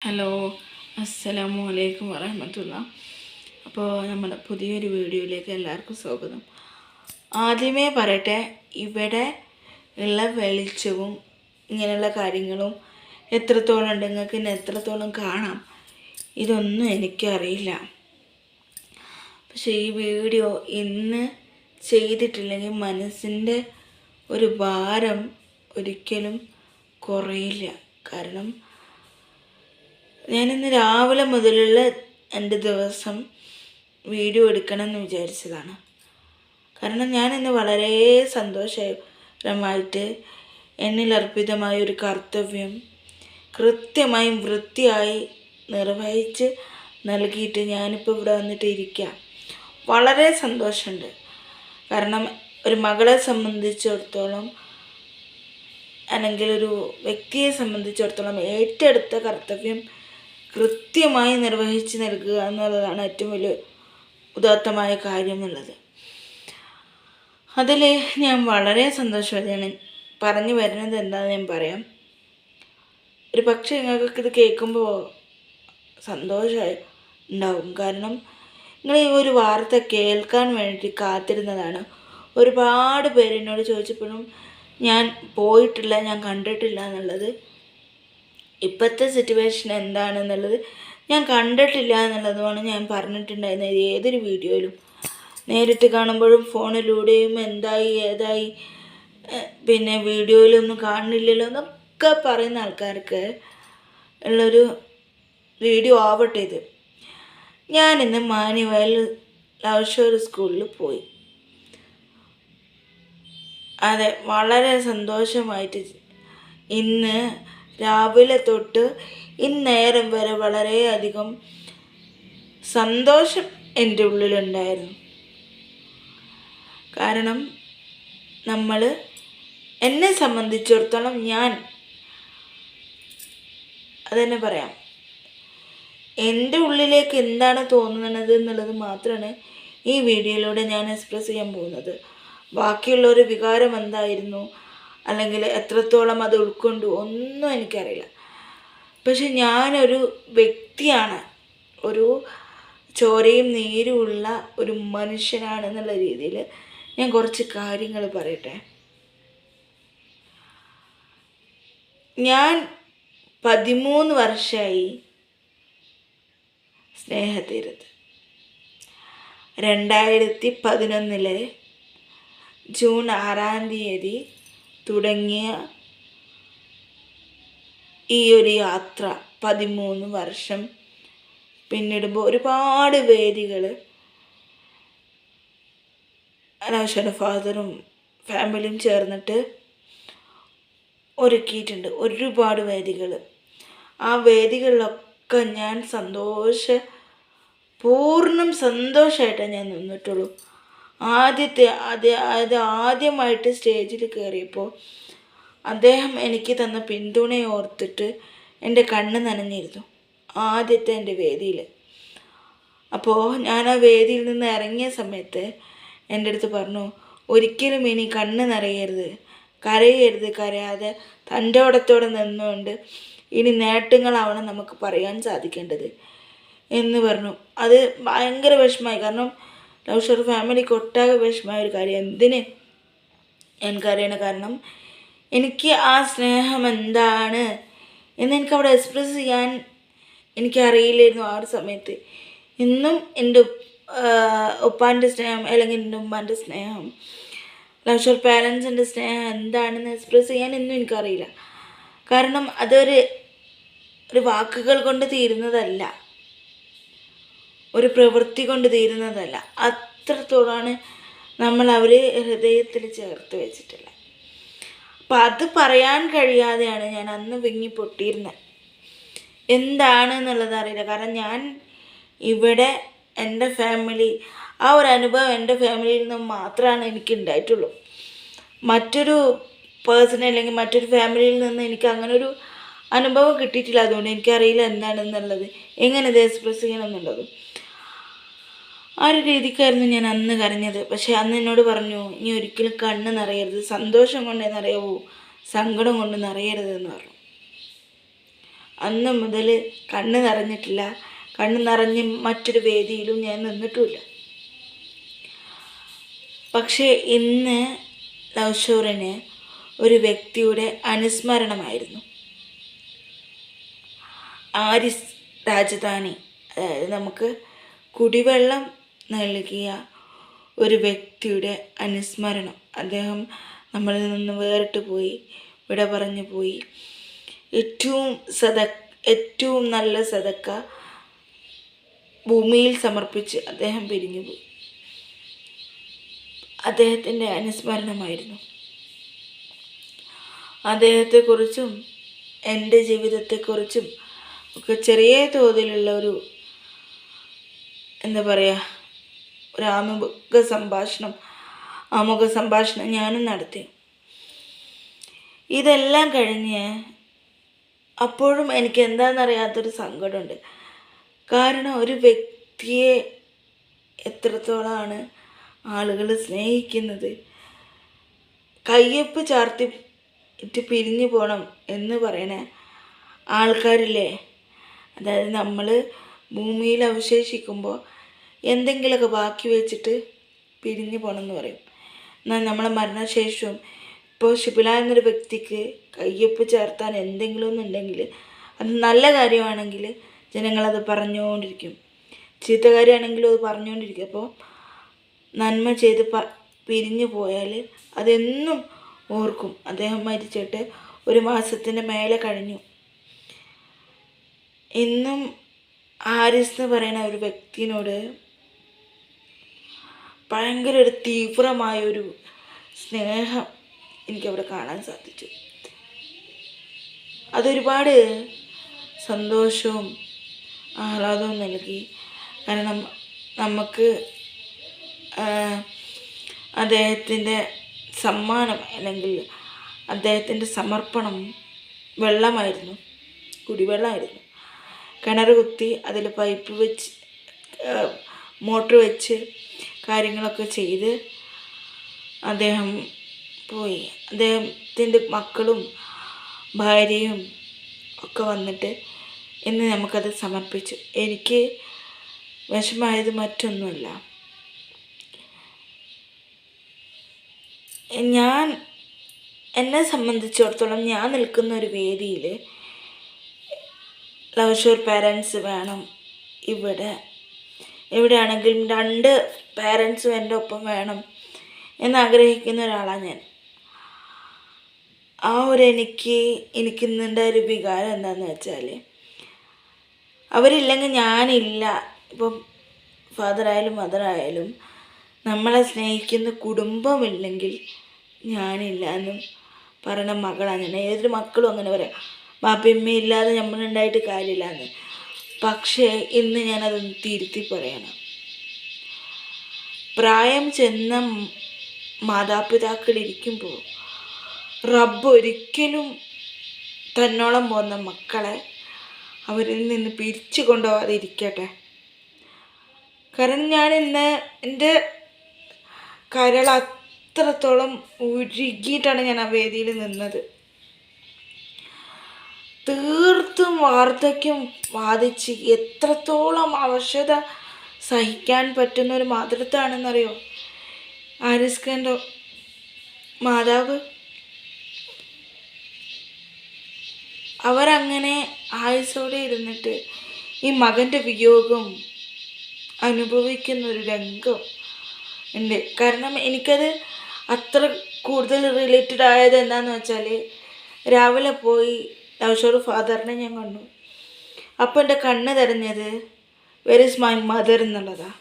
Hello അസ്സലാമു അലൈക്കും വറഹമത്തുള്ള അപ്പോൾ നമ്മുടെ പുതിയൊരു വീഡിയോയിലേക്ക് എല്ലാവർക്കും സ്വാഗതം. ആദ്യമേ പറയട്ടെ ഇവിടെ ഉള്ള വെളിച്ചവും ഇങ്ങനെയുള്ള കാര്യങ്ങളും എത്രത്തോളം ഉണ്ട് നിങ്ങൾക്ക് ഇന്ന് എത്രത്തോളം കാണാം ഇതൊന്നും എനിക്കറിയില്ല പക്ഷേ ഈ വീഡിയോ ഇന്ന് ചെയ്തിട്ടില്ലെങ്കിൽ മനസ്സിന്റെ ഒരു ഭാരം ഒരിക്കലും കുറയില്ല. കാരണം ഞാനിന്ന് രാവിലെ മുതലുള്ള എന്റെ ദിവസം വീഡിയോ എടുക്കണം എന്ന് വിചാരിച്ചതാണ്. കാരണം ഇന്ന് വളരെ സന്തോഷകരമായിട്ട് എന്നിലർപ്പിതമായ ഒരു കർത്തവ്യം കൃത്യമായും വൃത്തിയായി നിർവഹിച്ച് നൽകിയിട്ട് ഞാനിപ്പോൾ ഇവിടെ വന്നിട്ട് ഇരിക്കാം. വളരെ സന്തോഷമുണ്ട്. കാരണം ഒരു മകളെ സംബന്ധിച്ചിടത്തോളം അല്ലെങ്കിൽ ഒരു വ്യക്തിയെ സംബന്ധിച്ചിടത്തോളം ഏറ്റെടുത്ത കർത്തവ്യം കൃത്യമായി നിർവഹിച്ച് നൽകുക എന്നുള്ളതാണ് ഏറ്റവും വലിയ ഉദാത്തമായ കാര്യം എന്നുള്ളത്. അതിൽ ഞാൻ വളരെ സന്തോഷവതിയാണ്. പറഞ്ഞു വരുന്നത് എന്താണെന്ന് ഞാൻ പറയാം. ഒരു പക്ഷേ നിങ്ങൾക്ക് ഇത് കേൾക്കുമ്പോൾ സന്തോഷമായി ഉണ്ടാവും. കാരണം നിങ്ങൾ ഈ ഒരു വാർത്ത കേൾക്കാൻ വേണ്ടി കാത്തിരുന്നതാണ്. ഒരുപാട് പേര് എന്നോട് ചോദിച്ചപ്പോഴും ഞാൻ പോയിട്ടില്ല ഞാൻ കണ്ടിട്ടില്ല എന്നുള്ളത് ഇപ്പോഴത്തെ സിറ്റുവേഷൻ എന്താണെന്നുള്ളത് ഞാൻ കണ്ടിട്ടില്ല എന്നുള്ളതുമാണ് ഞാൻ പറഞ്ഞിട്ടുണ്ടായിരുന്നത് ഏതൊരു വീഡിയോയിലും. നേരിട്ട് കാണുമ്പോഴും ഫോണിലൂടെയും എന്തായി ഏതായി പിന്നെ വീഡിയോയിലൊന്നും കാണുന്നില്ലല്ലോ എന്നൊക്കെ പറയുന്ന ആൾക്കാർക്ക് ഉള്ളൊരു വീഡിയോ ആവട്ടെ ഇത്. ഞാനിന്ന് മാനുവൽ ലവ് സ്കൂളിൽ പോയി. അതെ വളരെ സന്തോഷമായിട്ട് ഇന്ന് രാവിലെ തൊട്ട് ഇന്നേരം വരെ വളരെയധികം സന്തോഷം എന്റെ ഉള്ളിലുണ്ടായിരുന്നു. കാരണം നമ്മൾ എന്നെ സംബന്ധിച്ചിടത്തോളം ഞാൻ അതന്നെ പറയാം. എന്റെ ഉള്ളിലേക്ക് എന്താണ് തോന്നുന്നത് എന്നുള്ളത് മാത്രമാണ് ഈ വീഡിയോയിലൂടെ ഞാൻ എക്സ്പ്രസ് ചെയ്യാൻ പോകുന്നത്. ബാക്കിയുള്ളൊരു വികാരം എന്തായിരുന്നു? അല്ലെങ്കിൽ എത്രത്തോളം അത് ഉൾക്കൊണ്ടു ഒന്നും എനിക്കറിയില്ല. പക്ഷെ ഞാനൊരു വ്യക്തിയാണ്. ഒരു ചോരയും നീരുമുള്ള ഒരു മനുഷ്യനാണ് എന്നുള്ള രീതിയിൽ ഞാൻ കുറച്ച് കാര്യങ്ങൾ പറയട്ടെ. ഞാൻ പതിമൂന്ന് വർഷമായി സ്നേഹതീരത്ത്. രണ്ടായിരത്തി പതിനൊന്നിലെ ജൂൺ ആറാം തീയതി തുടങ്ങിയ ഈ ഒരു യാത്ര പതിമൂന്ന് വർഷം. പിന്നിടുമ്പോൾ ഒരുപാട് വേദികൾ അനാവശ്യയുടെ ഫാദറും ഫാമിലിയും ചേർന്നിട്ട് ഒരുക്കിയിട്ടുണ്ട് ഒരുപാട് വേദികൾ ആ വേദികളിലൊക്കെ ഞാൻ സന്തോഷ പൂർണം സന്തോഷമായിട്ടാണ് ഞാൻ നിന്നിട്ടുള്ളൂ. ആദ്യത്തെ അതെ അത് ആദ്യമായിട്ട് സ്റ്റേജിൽ കയറിയപ്പോൾ അദ്ദേഹം എനിക്ക് തന്ന പിന്തുണയെ ഓർത്തിട്ട് എന്റെ കണ്ണ് നനഞ്ഞിരുന്നു ആദ്യത്തെ എന്റെ വേദിയിൽ അപ്പോൾ ഞാൻ ആ വേദിയിൽ നിന്ന് ഇറങ്ങിയ സമയത്ത് എന്റെ അടുത്ത് പറഞ്ഞു ഒരിക്കലും ഇനി കണ്ണ് നിറയരുത് കരയരുത് കരയാതെ തന്റെ ഓടത്തോടെ നിന്നുകൊണ്ട് ഇനി നേട്ടങ്ങളാവണം നമുക്ക് പറയാൻ സാധിക്കേണ്ടത്. എന്ന് പറഞ്ഞു. അത് ഭയങ്കര വിഷമമായി. കാരണം ലവ് ഷോർ ഫാമിലിക്ക് ഒട്ടാകെ വിഷമമായ ഒരു കാര്യം. എന്തിന് എനിക്കറിയണ കാരണം എനിക്ക് ആ സ്നേഹം എന്താണ് എന്ന് എനിക്ക് അവിടെ എക്സ്പ്രസ് ചെയ്യാൻ എനിക്കറിയില്ലായിരുന്നു ആ ഒരു സമയത്ത്. ഇന്നും എന്റെ ഉപ്പാന്റെ സ്നേഹം അല്ലെങ്കിൽ എന്റെ ഉമ്മാന്റെ സ്നേഹം ലവ് ഷോർ പാരൻസിന്റെ സ്നേഹം എന്താണെന്ന് എക്സ്പ്രസ് ചെയ്യാൻ ഇന്നും എനിക്കറിയില്ല. കാരണം അതൊരു ഒരു വാക്കുകൾ കൊണ്ട് തീരുന്നതല്ല. ഒരു പ്രവൃത്തി കൊണ്ട് തീരുന്നതല്ല. അത്രത്തോളമാണ് നമ്മൾ അവരെ ഹൃദയത്തിൽ ചേർത്ത് വെച്ചിട്ടുള്ളത്. അപ്പം അത് പറയാൻ കഴിയാതെയാണ് ഞാൻ അന്ന് വിങ്ങി പൊട്ടിയിരുന്നത് എന്താണ് എന്നുള്ളത് അറിയില്ല. കാരണം ഞാൻ ഇവിടെ എന്റെ ഫാമിലി ആ ഒരു അനുഭവം എന്റെ ഫാമിലിയിൽ നിന്ന് മാത്രമാണ് എനിക്ക് ഉണ്ടായിട്ടുള്ളൂ. മറ്റൊരു പേഴ്സൺ അല്ലെങ്കിൽ മറ്റൊരു ഫാമിലിയിൽ നിന്ന് എനിക്ക് അങ്ങനെ ഒരു അനുഭവം കിട്ടിയിട്ടില്ല. അതുകൊണ്ട് എനിക്കറിയില്ല എന്താണെന്നുള്ളത്. എങ്ങനെ ഇത് എക്സ്പ്രസ് ചെയ്യണം എന്നുള്ളതും. ആ ഒരു രീതിക്കായിരുന്നു ഞാൻ അന്ന് കരഞ്ഞത്. പക്ഷെ അന്ന് എന്നോട് പറഞ്ഞു നീ ഒരിക്കലും കണ്ണ് നിറയരുത്. സന്തോഷം കൊണ്ട് നിറയവൂ. സങ്കടം കൊണ്ട് നിറയരുത് എന്ന് പറഞ്ഞു. അന്ന് മുതൽ കണ്ണ് നിറഞ്ഞിട്ടില്ല. കണ്ണ് നിറഞ്ഞ് മറ്റൊരു വേദിയിലും ഞാൻ നിന്നിട്ടുമില്ല. പക്ഷേ ഇന്ന് ലവ്ഷോറിന് ഒരു വ്യക്തിയുടെ അനുസ്മരണമായിരുന്നു. ആരിസ് രാജധാനി. അതായത് നമുക്ക് കുടിവെള്ളം നൽകിയ ഒരു വ്യക്തിയുടെ അനുസ്മരണം. അദ്ദേഹം നമ്മളിൽ നിന്ന് വേറിട്ട് പോയി വിട പറഞ്ഞു പോയി. ഏറ്റവും സദ ഏറ്റവും നല്ല സദക്ക ഭൂമിയിൽ സമർപ്പിച്ച് അദ്ദേഹം പിരിഞ്ഞുപോയി അദ്ദേഹത്തിന്റെ അനുസ്മരണമായിരുന്നു. അദ്ദേഹത്തെക്കുറിച്ചും എന്റെ ജീവിതത്തെക്കുറിച്ചും ഒക്കെ ചെറിയ തോതിലുള്ള ഒരു എന്താ പറയുക ഒരു ആമുഖ സംഭാഷണം ആമുഖ സംഭാഷണം ഞാനും നടത്തി. ഇതെല്ലാം കഴിഞ്ഞ് അപ്പോഴും എനിക്ക് എന്താണെന്നറിയാത്തൊരു സങ്കടമുണ്ട്. കാരണം ഒരു വ്യക്തിയെ എത്രത്തോളമാണ് ആളുകൾ സ്നേഹിക്കുന്നത്? കയ്യൊപ്പ് ചാർത്തി ഇട്ട് പിരിഞ്ഞു പോകണം എന്ന് പറയണ ആൾക്കാരില്ലേ? അതായത് നമ്മൾ ഭൂമിയിൽ അവശേഷിക്കുമ്പോൾ എന്തെങ്കിലുമൊക്കെ ബാക്കി വെച്ചിട്ട് പിരിഞ്ഞു പോകണമെന്ന് പറയും. എന്നാൽ നമ്മളെ മരണശേഷവും ഇപ്പോൾ ശിപില എന്നൊരു വ്യക്തിക്ക് കയ്യൊപ്പ് ചേർത്താൻ എന്തെങ്കിലും ഒന്നുണ്ടെങ്കിൽ അത് നല്ല കാര്യമാണെങ്കിൽ ജനങ്ങളത് പറഞ്ഞുകൊണ്ടിരിക്കും. ചീത്ത കാര്യമാണെങ്കിലും അത് പറഞ്ഞുകൊണ്ടിരിക്കും. അപ്പോൾ നന്മ ചെയ്ത് പ പിരിഞ്ഞു പോയാൽ അതെന്നും ഓർക്കും. അദ്ദേഹം മരിച്ചിട്ട് ഒരു മാസത്തിന് മേലെ കഴിഞ്ഞു. എന്നും ആരിസ് എന്ന് പറയുന്ന ഒരു വ്യക്തിനോട് ഭയങ്കര ഒരു തീവ്രമായൊരു സ്നേഹം എനിക്കവിടെ കാണാൻ സാധിച്ചു. അതൊരുപാട് സന്തോഷവും ആഹ്ലാദവും നൽകി. കാരണം നമുക്ക് അദ്ദേഹത്തിന്റെ സമ്മാനം അല്ലെങ്കിൽ അദ്ദേഹത്തിന്റെ സമർപ്പണം വെള്ളമായിരുന്നു കുടിവെള്ളമായിരുന്നു. കിണർ കുത്തി അതിൽ പൈപ്പ് വെച്ച് മോട്ടർ വെച്ച് കാര്യങ്ങളൊക്കെ ചെയ്ത് അദ്ദേഹം പോയി. അദ്ദേഹത്തിന്റെ മക്കളും ഭാര്യയും ഒക്കെ വന്നിട്ട് ഇന്ന് നമുക്കത് സമർപ്പിച്ചു. എനിക്ക് വിഷമായത് മറ്റൊന്നുമല്ല. ഞാൻ എന്നെ സംബന്ധിച്ചിടത്തോളം ഞാൻ നിൽക്കുന്ന ഒരു വേദിയിൽ ലവ് ഷോർ പാരൻസ് വേണം ഇവിടെ. എവിടെയാണെങ്കിലും രണ്ട് പാരൻസും എന്റെ ഒപ്പം വേണം എന്നാഗ്രഹിക്കുന്ന ഒരാളാണ് ഞാൻ. ആ ഒരു എനിക്ക് എനിക്കിന്നുണ്ട ഒരു വികാരം എന്താണെന്ന് വെച്ചാൽ അവരില്ലെങ്കിൽ ഞാനില്ല. ഇപ്പം ഫാദറായാലും മദറായാലും നമ്മളെ സ്നേഹിക്കുന്ന കുടുംബമില്ലെങ്കിൽ ഞാനില്ല എന്നും പറയണ മകളാണ് ഞാൻ. ഏതൊരു മക്കളും അങ്ങനെ പറയാം. ബാപ്പയമ്മ ഇല്ലാതെ നമ്മളുണ്ടായിട്ട് കാര്യമില്ല എന്ന്. പക്ഷേ ഇന്ന് ഞാനതൊന്ന് തിരുത്തി പറയണം. പ്രായം ചെന്ന മാതാപിതാക്കൾ ഇരിക്കുമ്പോൾ റബ്ബ് ഒരിക്കലും തന്നോളം പോകുന്ന മക്കളെ അവരിൽ നിന്ന് പിരിച്ചു കൊണ്ടുപോകാതെ ഇരിക്കട്ടെ കാരണം ഞാൻ ഇന്ന് എന്റെ കരൾ അത്രത്തോളം ഉരുകിയിട്ടാണ് ഞാൻ ആ വേദിയിൽ നിന്നത്. തീർത്തും വാർദ്ധക്യം ബാധിച്ച് എത്രത്തോളം അവശത സഹിക്കാൻ പറ്റുന്ന ഒരു മാതൃത്വമാണെന്നറിയോ? ആരിസ്കന്റെ മാതാവ്? അവരങ്ങനെ ആയുസോടെ ഇരുന്നിട്ട് ഈ മകന്റെ വിയോഗം അനുഭവിക്കുന്ന ഒരു രംഗം ഉണ്ട്. കാരണം എനിക്കത് അത്ര കൂടുതൽ റിലേറ്റഡ് ആയത് എന്താണെന്ന് വെച്ചാൽ രാവിലെ പോയി ലവഷോർ ഫാദറിനെ ഞാൻ കണ്ടു. അപ്പോൾ എന്റെ കണ്ണ് തിരഞ്ഞത് വെർ ഇസ് മൈ മദർ എന്നുള്ളതാണ്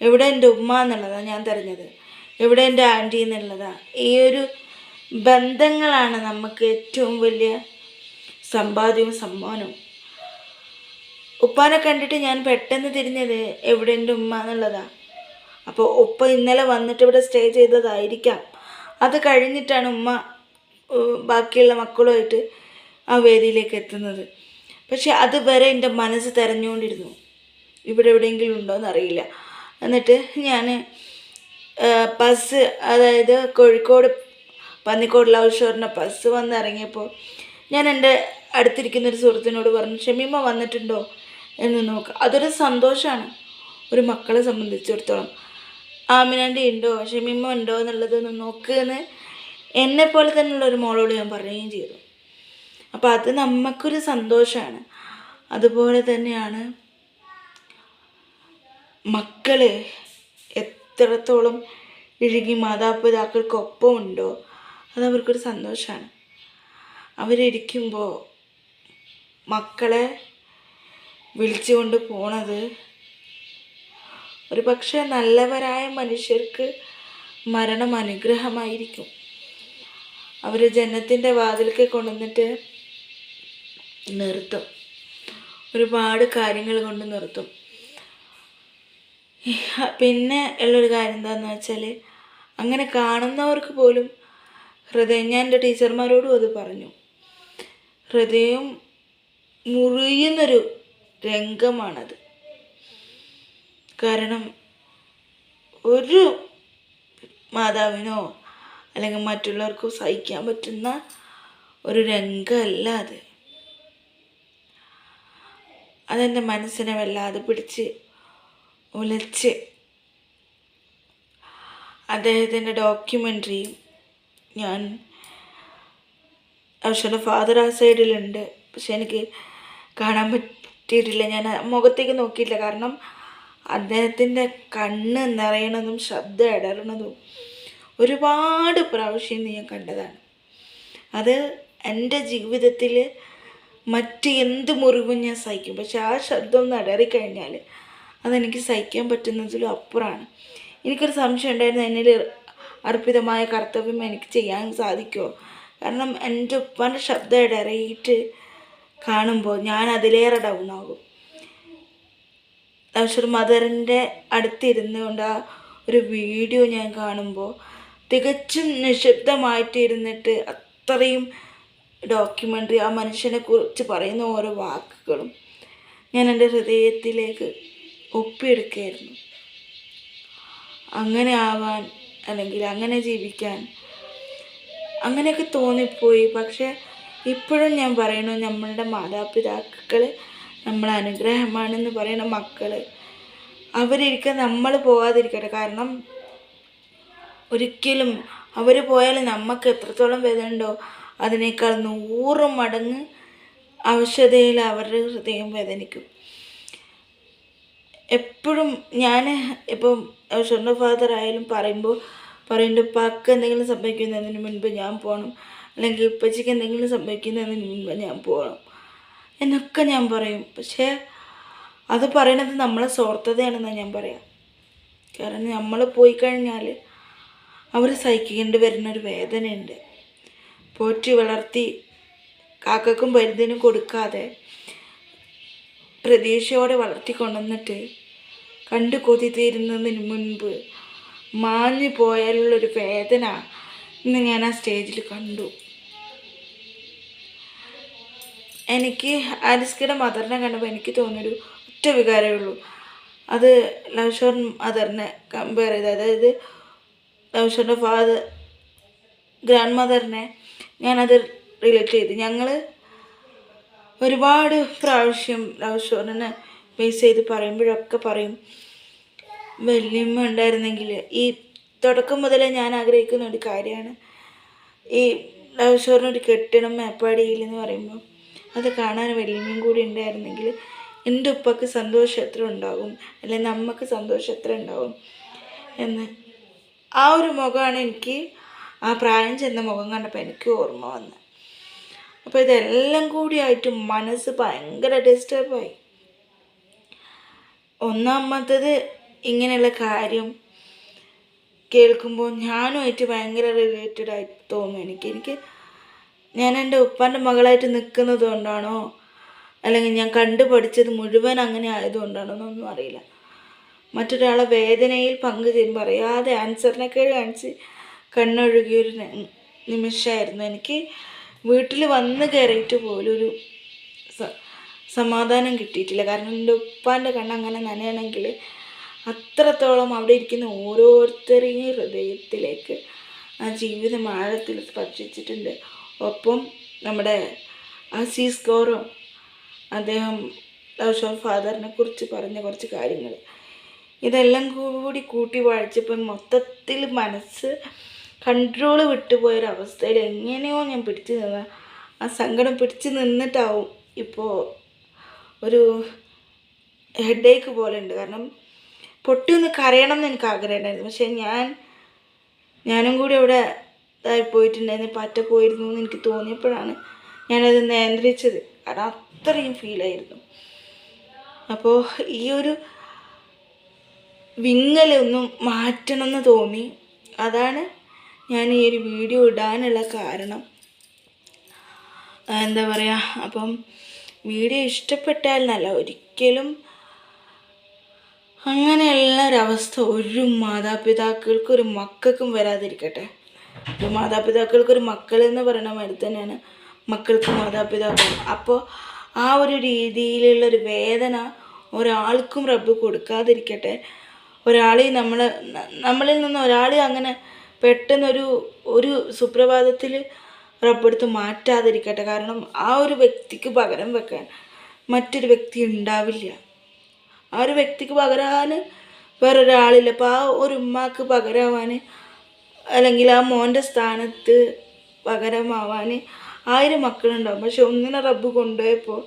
എവിടെ എന്റെ ഉമ്മ എന്നുള്ളതാണ് ഞാൻ തിരഞ്ഞത്. എവിടെ എന്റെ ആന്റി എന്നുള്ളതാണ് ഈ ഒരു ബന്ധങ്ങളാണ് നമുക്ക് ഏറ്റവും വലിയ സമ്പാദ്യവും സമ്മാനവും. ഉപ്പാനെ കണ്ടിട്ട് ഞാൻ പെട്ടെന്ന് തിരിഞ്ഞത് എവിടെ എന്റെ ഉമ്മ എന്നുള്ളതാണ് അപ്പോൾ ഉപ്പ ഇന്നലെ വന്നിട്ട് ഇവിടെ സ്റ്റേ ചെയ്തതായിരിക്കാം. അത് കഴിഞ്ഞിട്ടാണ് ഉമ്മ ബാക്കിയുള്ള മക്കളുമായിട്ട് ആ വേദിയിലേക്ക് എത്തുന്നത്. പക്ഷെ അതുവരെ എന്റെ മനസ്സ് തെരഞ്ഞുകൊണ്ടിരുന്നു. ഇവിടെ എവിടെയെങ്കിലും ഉണ്ടോ എന്നറിയില്ല. എന്നിട്ട് ഞാൻ ബസ് അതായത് കോഴിക്കോട് പന്നിക്കോട് ലവ് ഷോറിന്റെ ബസ് വന്ന് ഇറങ്ങിയപ്പോൾ ഞാൻ എന്റെ അടുത്തിരിക്കുന്ന ഒരു സുഹൃത്തിനോട് പറഞ്ഞു ഷമീമ വന്നിട്ടുണ്ടോ എന്ന് നോക്കുക അതൊരു സന്തോഷമാണ് ഒരു മക്കളെ സംബന്ധിച്ചിടത്തോളം. ആമിനാന്റെ ഉണ്ടോ? ഷമീമ ഉണ്ടോ എന്നുള്ളതൊന്ന് നോക്കുകയെന്ന് എന്നെ പോലെ തന്നെയുള്ള ഒരു മോളോട് ഞാൻ പറയുകയും ചെയ്തു. അപ്പോൾ അത് നമുക്കൊരു സന്തോഷമാണ് അതുപോലെ തന്നെയാണ് മക്കൾ എത്രത്തോളം ഇഴുകി മാതാപിതാക്കൾക്കൊപ്പം ഉണ്ടോ അത് അവർക്കൊരു സന്തോഷമാണ് അവരിരിക്കുമ്പോൾ മക്കളെ വിളിച്ചുകൊണ്ട് പോണത് ഒരു പക്ഷേ നല്ലവരായ മനുഷ്യർക്ക് മരണം അനുഗ്രഹമായിരിക്കും. അവർ ജനത്തിന്റെ വാതിൽക്ക് കൊണ്ടുവന്നിട്ട് നിർത്തും. ഒരുപാട് കാര്യങ്ങൾ കൊണ്ട് നിർത്തും. പിന്നെ ഉള്ളൊരു കാര്യം എന്താണെന്ന് വെച്ചാൽ അങ്ങനെ കാണുന്നവർക്ക് പോലും ഹൃദയം ഞാൻ എന്റെ ടീച്ചർമാരോടും അത് പറഞ്ഞു. ഹൃദയം മുറിയുന്നൊരു രംഗമാണത്. കാരണം ഒരു മാതാവിനോ അല്ലെങ്കിൽ മറ്റുള്ളവർക്കോ സഹിക്കാൻ പറ്റുന്ന ഒരു രംഗമല്ല അത്. അതെന്റെ മനസ്സിനെ വല്ലാതെ പിടിച്ച് ഉലച്ച് അദ്ദേഹത്തിന്റെ ഡോക്യുമെന്ററിയും ഞാൻ അവരുടെ ഫാദർ ആ സൈഡിലുണ്ട് പക്ഷെ എനിക്ക് കാണാൻ പറ്റിയിട്ടില്ല. ഞാൻ മുഖത്തേക്ക് നോക്കിയില്ല കാരണം അദ്ദേഹത്തിന്റെ കണ്ണ് നിറയണതും ശബ്ദം ഇടറണതും ഒരുപാട് പ്രാവശ്യം ഞാൻ കണ്ടതാണ്. അത് എന്റെ ജീവിതത്തിൽ മറ്റ് എന്ത് മുറിവും ഞാൻ സഹിക്കും. പക്ഷെ ആ ശബ്ദം ഒന്ന് ഇടറിക്കഴിഞ്ഞാൽ അതെനിക്ക് സഹിക്കാൻ പറ്റുന്നതിലും അപ്പുറമാണ് എനിക്കൊരു സംശയം ഉണ്ടായിരുന്നു എന്നിൽ അർപ്പിതമായ കർത്തവ്യം എനിക്ക് ചെയ്യാൻ സാധിക്കുമോ കാരണം എന്റെ ഉപ്പാന്റെ ശബ്ദം ഇടറിയിട്ട് കാണുമ്പോൾ ഞാൻ അതിലേറെ ഡൗൺ ആകും. അശ്വർ മദറിന്റെ അടുത്തിരുന്ന് കൊണ്ട് ആ ഒരു വീഡിയോ ഞാൻ കാണുമ്പോൾ തികച്ചും നിശബ്ദമായിട്ട് ഇരുന്നിട്ട് അത്രയും ഡോക്യുമെന്ററി ആ മനുഷ്യനെ കുറിച്ച് പറയുന്ന ഓരോ വാക്കുകളും ഞാൻ എന്റെ ഹൃദയത്തിലേക്ക് ഒപ്പിയെടുക്കുകയായിരുന്നു അങ്ങനെ ആവാൻ അല്ലെങ്കിൽ അങ്ങനെ ജീവിക്കാൻ അങ്ങനെയൊക്കെ തോന്നിപ്പോയി. പക്ഷേ ഇപ്പോഴും ഞാൻ പറയണു നമ്മളുടെ മാതാപിതാക്കൾ നമ്മളെ അനുഗ്രഹമാണെന്ന് പറയുന്ന മക്കൾ അവരിരിക്കാൻ നമ്മൾ പോകാതിരിക്കട്ടെ കാരണം ഒരിക്കലും അവർ പോയാൽ നമുക്ക് എത്രത്തോളം വേദനയുണ്ടോ അതിനേക്കാൾ നൂറ് മടങ്ങ് അവശതയിൽ അവരുടെ ഹൃദയം വേദനിക്കും. എപ്പോഴും ഞാൻ ഇപ്പം ഷൊർണ ഫാദർ ആയാലും പറയുമ്പോൾ പറയുന്നുണ്ട് ഉപ്പാക്ക് എന്തെങ്കിലും സംഭവിക്കുന്നതിന് മുൻപ് ഞാൻ പോകണം അല്ലെങ്കിൽ ഉപ്പച്ചയ്ക്ക് എന്തെങ്കിലും സംഭവിക്കുന്നതിന് മുൻപ് ഞാൻ പോകണം എന്നൊക്കെ ഞാൻ പറയും. പക്ഷേ അത് പറയണത് നമ്മളെ സ്വാർത്ഥതയാണെന്നാണ് ഞാൻ പറയാം. കാരണം നമ്മൾ പോയി കഴിഞ്ഞാൽ അവർ സഹിക്കേണ്ടി വരുന്നൊരു വേദനയുണ്ട്. പോറ്റി വളർത്തി കാക്കക്കും പരുതിനും കൊടുക്കാതെ പ്രതീക്ഷയോടെ വളർത്തിക്കൊണ്ടുവന്നിട്ട് കണ്ടു കൊതി തീരുന്നതിന് മുൻപ് മാഞ്ഞു പോയാലുള്ളൊരു വേദന ഇന്ന് ഞാൻ ആ സ്റ്റേജിൽ കണ്ടു. എനിക്ക് ആലിസ്കയുടെ മദറിനെ കണ്ടപ്പോൾ എനിക്ക് തോന്നിയൊരു ഒറ്റ വികാരമേ ഉള്ളൂ. അത് ലവ്ഷോർ മദറിനെ കമ്പയർ ചെയ്ത് അതായത് ലവ്ഷോറിന്റെ ഫാദർ ഗ്രാൻഡ് മദറിനെ ഞാനത് റിലേറ്റ് ചെയ്ത്. ഞങ്ങൾ ഒരുപാട് പ്രാവശ്യം ലവ്ഷോറിനെ ബേസ് ചെയ്ത് പറയുമ്പോഴൊക്കെ പറയും വല്യമ്മ ഉണ്ടായിരുന്നെങ്കിൽ ഈ തുടക്കം മുതലേ ഞാൻ ആഗ്രഹിക്കുന്ന ഒരു കാര്യമാണ്. ഈ ലവ്ഷോറിനൊരു കെട്ടിടം എന്ന് പറയുമ്പോൾ അത് കാണാൻ വല്യമ്മയും കൂടി ഉണ്ടായിരുന്നെങ്കിൽ എന്റെ ഉപ്പക്ക് സന്തോഷം എത്ര ഉണ്ടാകും അല്ലെങ്കിൽ നമുക്ക് സന്തോഷം എത്ര ഉണ്ടാകും എന്ന് ആ ഒരു മുഖമാണ് എനിക്ക് ആ പ്രായം ചെന്ന മുഖം കണ്ടപ്പോൾ എനിക്ക് ഓർമ്മ വന്നത്. അപ്പോൾ ഇതെല്ലാം കൂടിയായിട്ട് മനസ്സ് ഭയങ്കര ഡിസ്റ്റർബായി ഒന്നാമത്തത് ഇങ്ങനെയുള്ള കാര്യം കേൾക്കുമ്പോൾ ഞാനുമായിട്ട് ഭയങ്കര റിലേറ്റഡ് ആയി തോന്നും എനിക്ക്. എനിക്ക് ഞാൻ എന്റെ ഉപ്പാന്റെ മകളായിട്ട് നിൽക്കുന്നത് കൊണ്ടാണോ? അല്ലെങ്കിൽ ഞാൻ കണ്ടു പഠിച്ചത് മുഴുവൻ അങ്ങനെ ആയതുകൊണ്ടാണോ എന്നൊന്നും അറിയില്ല. മറ്റൊരാളെ വേദനയിൽ പങ്കുചേരും പറയാതെ ആൻസറിനൊക്കെ കാണിച്ച് കണ്ണൊഴുകിയൊരു നിമിഷമായിരുന്നു എനിക്ക്. വീട്ടിൽ വന്ന് കയറിയിട്ട് പോലും ഒരു സമാധാനം കിട്ടിയിട്ടില്ല. കാരണം എന്റെ ഉപ്പാന്റെ കണ്ണ് അങ്ങനെ നനയണമെങ്കിൽ അത്രത്തോളം അവിടെ ഇരിക്കുന്ന ഓരോരുത്തരെയും ഹൃദയത്തിലേക്ക് ആ ജീവിതം ആഴത്തിൽ സ്പർശിച്ചിട്ടുണ്ട്. ഒപ്പം നമ്മുടെ അസീസ് ഗൗറോ അദ്ദേഹം ലവ് ഫാദറിനെ കുറിച്ച് പറഞ്ഞ കുറച്ച് കാര്യങ്ങൾ. ഇതെല്ലാം കൂടി കൂട്ടി വായിച്ചപ്പോൾ മൊത്തത്തിൽ മനസ്സ് കൺട്രോൾ വിട്ടുപോയൊരവസ്ഥയിൽ എങ്ങനെയോ ഞാൻ പിടിച്ചു നിന്ന ആ സങ്കടം പിടിച്ചു നിന്നിട്ടാവും ഇപ്പോൾ ഒരു ഹെഡേക്ക് പോലെ ഉണ്ട് കാരണം പൊട്ടി ഒന്ന് കരയണം എന്ന് എനിക്ക് ആഗ്രഹമുണ്ടായിരുന്നു. പക്ഷേ ഞാൻ ഞാനും കൂടി അവിടെ ഇതായി പോയിട്ടുണ്ടായിരുന്നു. പറ്റ പോയിരുന്നു എന്ന് എനിക്ക് തോന്നിയപ്പോഴാണ് ഞാനത് നിയന്ത്രിച്ചത്. കാരണം അത്രയും ഫീലായിരുന്നു അപ്പോൾ ഈ ഒരു വിങ്ങലൊന്നും മാറ്റണമെന്ന് തോന്നി. അതാണ് ഞാൻ ഈ ഒരു വീഡിയോ ഇടാനുള്ള കാരണം എന്താ പറയുക അപ്പം വീഡിയോ ഇഷ്ടപ്പെട്ടാൽ നല്ല ഒരിക്കലും അങ്ങനെയുള്ള ഒരവസ്ഥ ഒരു മാതാപിതാക്കൾക്കും ഒരു മക്കൾക്കും വരാതിരിക്കട്ടെ. ഒരു മാതാപിതാക്കൾക്ക് ഒരു മക്കൾ എന്ന് പറയുന്ന മാതിരി തന്നെയാണ് മക്കൾക്ക് മാതാപിതാക്കൾ അപ്പോൾ ആ ഒരു രീതിയിലുള്ള ഒരു വേദന ഒരാൾക്കും റബ്ബ് കൊടുക്കാതിരിക്കട്ടെ. ഒരാളെ നമ്മൾ നമ്മളിൽ നിന്ന് ഒരാളെ അങ്ങനെ പെട്ടെന്നൊരു ഒരു സുപ്രഭാതത്തിൽ റബ്ബെടുത്ത് മാറ്റാതിരിക്കട്ടെ. കാരണം ആ ഒരു വ്യക്തിക്ക് പകരം വെക്കാൻ മറ്റൊരു വ്യക്തി ഉണ്ടാവില്ല. ആ ഒരു വ്യക്തിക്ക് പകരാൻ വേറൊരാളില്ല. അപ്പോൾ ആ ഒരു ഉമ്മാക്ക് പകരമാവാൻ അല്ലെങ്കിൽ ആ മോന്റെ സ്ഥാനത്ത് പകരമാവാൻ ആയിരം മക്കളുണ്ടാവും. പക്ഷെ ഒന്നിനെ റബ്ബ് കൊണ്ടുപോയപ്പോൾ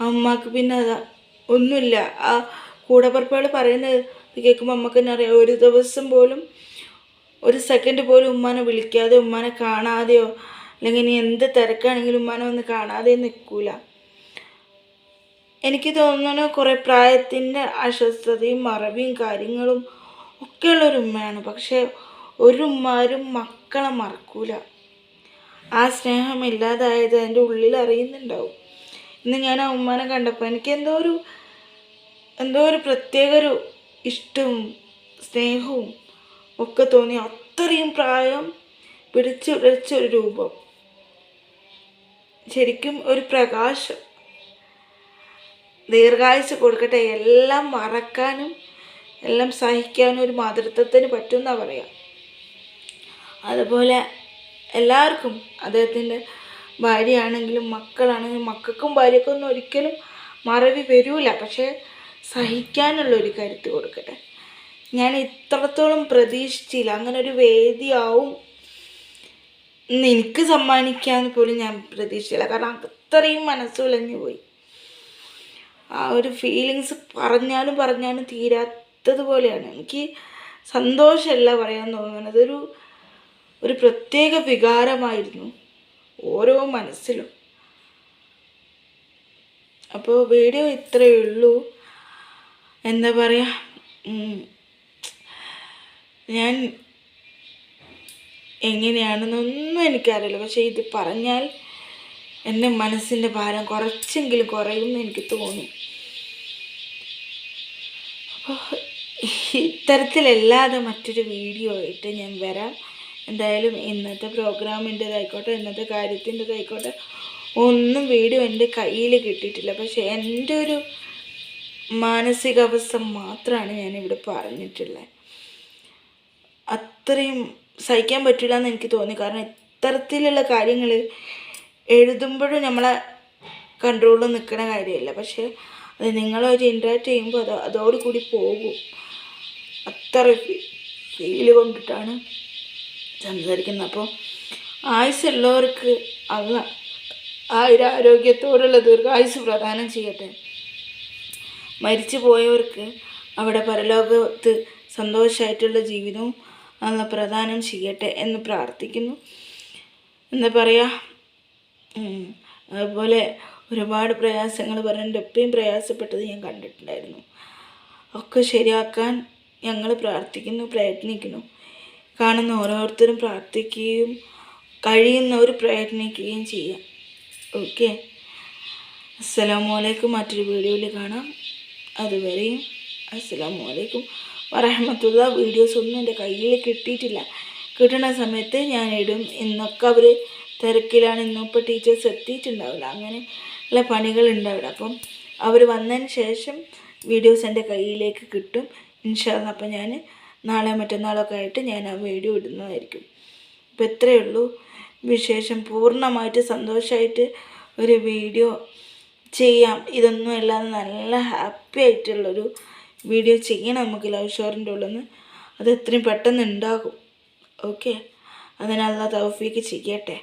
ആ ഉമ്മാക്ക് പിന്നെ അതാ ഒന്നുമില്ല. ആ കൂടപ്പറപ്പുകൾ പറയുന്നത് കേൾക്കുമ്പോൾ നമുക്ക് തന്നെ അറിയാം. ഒരു ദിവസം പോലും ഒരു സെക്കൻഡ് പോലും ഉമ്മാനെ വിളിക്കാതെ ഉമ്മാനെ കാണാതെയോ അല്ലെങ്കിൽ ഇനി എന്ത് തിരക്കാണെങ്കിലും ഉമ്മാനെ ഒന്ന് കാണാതെ നിൽക്കൂല. എനിക്ക് തോന്നുന്നു കുറേ പ്രായത്തിന്റെ അസ്വസ്ഥതയും മറവിയും കാര്യങ്ങളും ഒക്കെയുള്ള ഒരു ഉമ്മയാണ്. പക്ഷേ ഒരു ഉമ്മാരും മക്കളെ മറക്കൂല. ആ സ്നേഹം ഇല്ലാതായത് എന്റെ ഉള്ളിൽ അറിയുന്നുണ്ടാവും. ഇന്ന് ഞാൻ ആ ഉമ്മാനെ കണ്ടപ്പോൾ എനിക്ക് എന്തോ ഒരു എന്തോ ഒരു പ്രത്യേക ഒരു ഇഷ്ടവും സ്നേഹവും ഒക്കെ തോന്നി അത്രയും പ്രായം പിടിച്ചു ഒരു രൂപം. ശരിക്കും ഒരു പ്രകാശം. ദീർഘായുസ് കൊടുക്കട്ടെ എല്ലാം മറക്കാനും എല്ലാം സഹിക്കാനും ഒരു മാതൃത്വത്തിന് പറ്റുമെന്നാണ് പറയാം. അതുപോലെ എല്ലാവർക്കും അദ്ദേഹത്തിന്റെ ഭാര്യയാണെങ്കിലും മക്കളാണെങ്കിലും മക്കൾക്കും ഭാര്യക്കൊന്നും ഒരിക്കലും മറവി വരൂല. പക്ഷേ സഹിക്കാനുള്ള ഒരു കരുത്ത് കൊടുക്കട്ടെ. ഞാൻ ഇത്രത്തോളം പ്രതീക്ഷിച്ചില്ല. അങ്ങനെ ഒരു വേദിയാവും എനിക്ക് സമ്മാനിക്കാന്ന് പോലും ഞാൻ പ്രതീക്ഷിച്ചില്ല. കാരണം അത്രയും മനസ്സുലഞ്ഞു പോയി. ആ ഒരു ഫീലിങ്സ് പറഞ്ഞാലും പറഞ്ഞാലും തീരാത്തതുപോലെയാണ് എനിക്ക് സന്തോഷമല്ല പറയാൻ തോന്നുന്നത്. ഒരു ഒരു പ്രത്യേക വികാരമായിരുന്നു ഓരോ മനസ്സിലും. അപ്പോൾ വീഡിയോ ഇത്രയേ ഉള്ളൂ. എന്താ പറയുക. ഞാൻ എങ്ങനെയാണെന്നൊന്നും എനിക്കറിയില്ല. പക്ഷേ ഇത് പറഞ്ഞാൽ എന്റെ മനസ്സിന്റെ ഭാരം കുറച്ചെങ്കിലും കുറയും എന്ന് എനിക്ക് തോന്നി. അപ്പോൾ ഇത്തരത്തിലല്ലാതെ മറ്റൊരു വീഡിയോ ആയിട്ട് ഞാൻ വരാം. എന്തായാലും ഇന്നത്തെ പ്രോഗ്രാമിന്റെതായിക്കോട്ടെ ഇന്നത്തെ കാര്യത്തിന്റെതായിക്കോട്ടെ ഒന്നും വീഡിയോ എന്റെ കയ്യിൽ കിട്ടിയിട്ടില്ല. പക്ഷേ എന്റെ ഒരു മാനസികാവസ്ഥ മാത്രമാണ് ഞാനിവിടെ പറഞ്ഞിട്ടുള്ളത്. അത്രയും സഹിക്കാൻ പറ്റില്ല എന്ന് എനിക്ക് തോന്നി. കാരണം ഇത്തരത്തിലുള്ള കാര്യങ്ങൾ എഴുതുമ്പോഴും നമ്മളെ കൺട്രോളിൽ നിൽക്കുന്ന കാര്യമല്ല. പക്ഷേ അത് നിങ്ങളൊരു ഇൻട്രാക്ട് ചെയ്യുമ്പോൾ അത് അതോടുകൂടി പോകും. അത്ര ഫീൽ കൊണ്ടിട്ടാണ് സംസാരിക്കുന്നത്. അപ്പോൾ ആയുസ്സുള്ളവർക്ക് ഒരു ആരോഗ്യത്തോടുള്ള ദീർഘായുസ് പ്രദാനം ചെയ്യട്ടെ. മരിച്ചു പോയവർക്ക് അവിടെ പരലോകത്ത് സന്തോഷമായിട്ടുള്ള ജീവിതവും അന്ന് പ്രദാനം ചെയ്യട്ടെ എന്ന് പ്രാർത്ഥിക്കുന്നു. എന്താ പറയുക അതുപോലെ ഒരുപാട് പ്രയാസങ്ങൾ പറഞ്ഞിട്ട് എപ്പോഴും പ്രയാസപ്പെട്ടത് ഞാൻ കണ്ടിട്ടുണ്ടായിരുന്നു. ഒക്കെ ശരിയാക്കാൻ ഞങ്ങൾ പ്രാർത്ഥിക്കുന്നു പ്രയത്നിക്കുന്നു. കാണുന്ന ഓരോരുത്തരും പ്രാർത്ഥിക്കുകയും കഴിയുന്നവർ പ്രയത്നിക്കുകയും ചെയ്യാം. ഓക്കെ? അസ്സലാമു അലൈക്കും. മറ്റൊരു വീഡിയോയിൽ കാണാം. അതുവരെയും അസ്സലാമു അലൈക്കും. വറഹമത്തുള്ള വീഡിയോസ് ഒന്നും എന്റെ കയ്യിൽ കിട്ടിയിട്ടില്ല. കിട്ടുന്ന സമയത്ത് ഞാൻ ഇന്നൊക്കെ അവർ തിരക്കിലാണ്. ഇന്നിപ്പോൾ ടീച്ചേഴ്സ് എത്തിയിട്ടുണ്ടാവില്ല. അങ്ങനെ ഉള്ള പണികൾ ഉണ്ടാവില്ല അപ്പം അവർ വന്നതിന് ശേഷം വീഡിയോസ് എന്റെ കയ്യിലേക്ക് കിട്ടും. ഇൻഷാല്ല അപ്പം ഞാൻ നാളെ മറ്റന്നാളൊക്കെ ആയിട്ട് ഞാൻ ആ വീഡിയോ ഇടുന്നതായിരിക്കും. അപ്പം ഇത്രയേ ഉള്ളൂ. വിശേഷം പൂർണമായിട്ട് സന്തോഷമായിട്ട് ഒരു വീഡിയോ ചെയ്യാം. ഇതൊന്നും അല്ലാതെ നല്ല ഹാപ്പി ആയിട്ടുള്ളൊരു വീഡിയോ ചെയ്യണം നമുക്ക് ലവ് ഷോറിന്റെ ഉള്ളിൽ നിന്ന് അത് എത്രയും പെട്ടെന്ന് ഉണ്ടാകും. ഓക്കെ അതിനുള്ള തൗഫീക്ക് ചെയ്യട്ടെ.